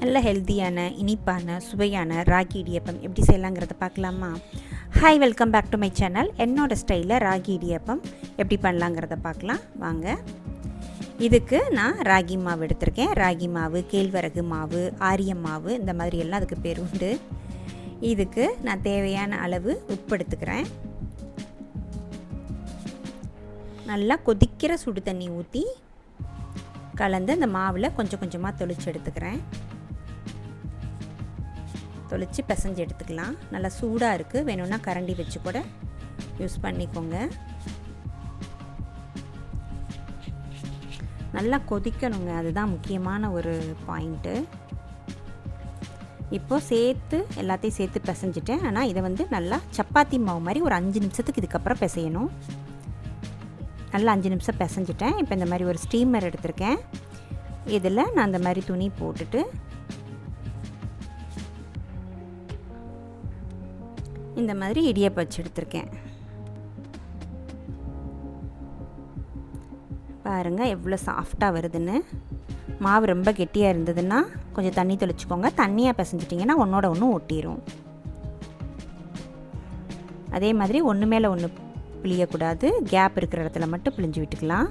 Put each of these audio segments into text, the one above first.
நல்ல ஹெல்த்தியான இனிப்பான சுவையான ராகி இடியப்பம் எப்படி செய்யலாங்கிறத பார்க்கலாமா? Hi welcome back to my channel என்னோடய ஸ்டைலில் ராகி இடியப்பம் எப்படி பண்ணலாங்கிறத பார்க்கலாம். வாங்க. இதுக்கு நான் ராகி மாவு எடுத்திருக்கேன். ராகி மாவு கேழ்வரகு மாவு ஆரியம் மாவு இந்த மாதிரி எல்லாம் அதுக்கு பேர் உண்டு. இதுக்கு நான் தேவையான அளவு உப்பு எடுத்துக்கிறேன். நல்லா கொதிக்கிற சுடு தண்ணி ஊற்றி கலந்து அந்த மாவில் கொஞ்சம் கொஞ்சமாக தொளிச்சு எடுத்துக்கிறேன். தொளித்து பிசைஞ்சு எடுத்துக்கலாம். நல்லா சூடாக இருக்குது வேணும்னா கரண்டி வச்சு கூட யூஸ் பண்ணிக்கோங்க. நல்லா கொதிக்கணுங்க. அதுதான் முக்கியமான ஒரு பாயிண்ட்டு இப்போது சேர்த்து எல்லாத்தையும் சேர்த்து பிசைஞ்சிட்டேன். ஆனால் இதை வந்து நல்லா சப்பாத்தி மாவு மாதிரி ஒரு அஞ்சு நிமிஷத்துக்கு இதுக்கப்புறம் பிசையணும். நல்லா அஞ்சு நிமிஷம் பிசைஞ்சிட்டேன். இப்போ இந்த மாதிரி ஒரு ஸ்டீமர் எடுத்திருக்கேன். இதில் நான் அந்த மாதிரி துணி போட்டுட்டு இந்த மாதிரி இடியப்பம் வச்சு எடுத்திருக்கேன் பாருங்கள் எவ்வளோ சாஃப்டாக வருதுன்னு. மாவு ரொம்ப கெட்டியாக இருந்ததுன்னா கொஞ்சம் தண்ணி தெளிச்சுக்கோங்க. தண்ணியாக பிசைஞ்சிட்டிங்கன்னா ஒன்றோட ஒன்று ஒட்டிடும் அதே மாதிரி ஒன்று மேலே ஒன்று பிழியக்கூடாது. கேப் இருக்கிற இடத்துல மட்டும் பிழிஞ்சு விட்டுக்கலாம்.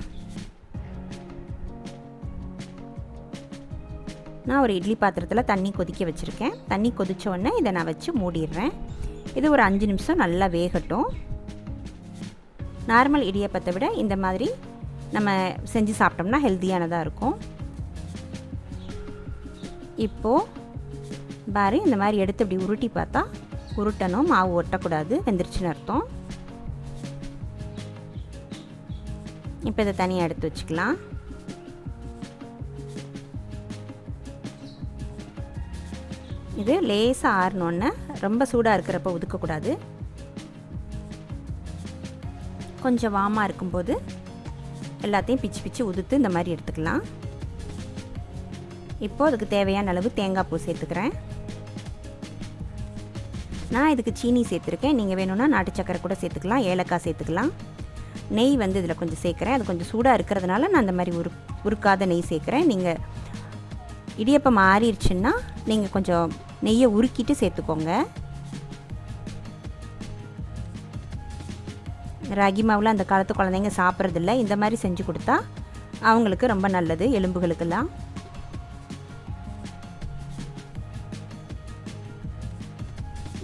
நான் ஒரு இட்லி பாத்திரத்தில் தண்ணி கொதிக்க வச்சுருக்கேன். தண்ணி கொதித்த உடனே இதை நான் வச்சு மூடிடுறேன். இது ஒரு அஞ்சு நிமிஷம் நல்லா வேகட்டும். நார்மல் இடியப்பத்தை விட இந்த மாதிரி நம்ம செஞ்சு சாப்பிட்டோம்னா ஹெல்த்தியானதாக இருக்கும். இப்போது பாரு இந்த மாதிரி எடுத்து இப்படி உருட்டி பார்த்தா உருட்டணும் மாவு ஒட்டக்கூடாது வெந்துருச்சுன்னு அர்த்தம். இப்போ இதை தனியாக எடுத்து வச்சுக்கலாம். இது லேசாக ஆறினோன்னே ரொம்ப சூடாக இருக்கிறப்ப ஒதுக்கக்கூடாது. கொஞ்சம் வாமாக இருக்கும்போது எல்லாத்தையும் பிச்சு பிச்சு உதுத்து இந்த மாதிரி எடுத்துக்கலாம். இப்போது அதுக்கு தேவையான அளவு தேங்காய் பூ சேர்த்துக்கிறேன். நான் இதுக்கு சீனி சேர்த்துருக்கேன். நீங்கள் வேணும்னா நாட்டு சக்கரை கூட சேர்த்துக்கலாம் ஏலக்காய் சேர்த்துக்கலாம். நெய் வந்து இதில் கொஞ்சம் சேர்க்குறேன். அது கொஞ்சம் சூடாக இருக்கிறதுனால நான் அந்த மாதிரி உரு உருக்காத நெய் சேர்க்குறேன். நீங்கள் இடியப்பம் மாறிடுச்சுன்னா நீங்கள் கொஞ்சம் நெய்யை உருக்கிட்டு சேர்த்துக்கோங்க. ராகி மாவில் அந்த காலத்து குழந்தைங்க சாப்பிட்றதில்ல. இந்த மாதிரி செஞ்சு கொடுத்தா அவங்களுக்கு ரொம்ப நல்லது எலும்புகளுக்கெல்லாம்.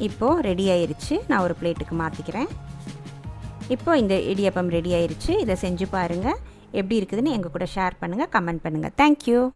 இப்போது ரெடி ஆயிருச்சு. நான் ஒரு பிளேட்டுக்கு மாற்றிக்கிறேன் இப்போது இந்த இடியப்பம் ரெடி ஆயிருச்சு. இதை செஞ்சு பாருங்கள் எப்படி இருக்குதுன்னு எங்கள் கூட ஷேர் பண்ணுங்கள் கமெண்ட் பண்ணுங்கள் தேங்க்யூ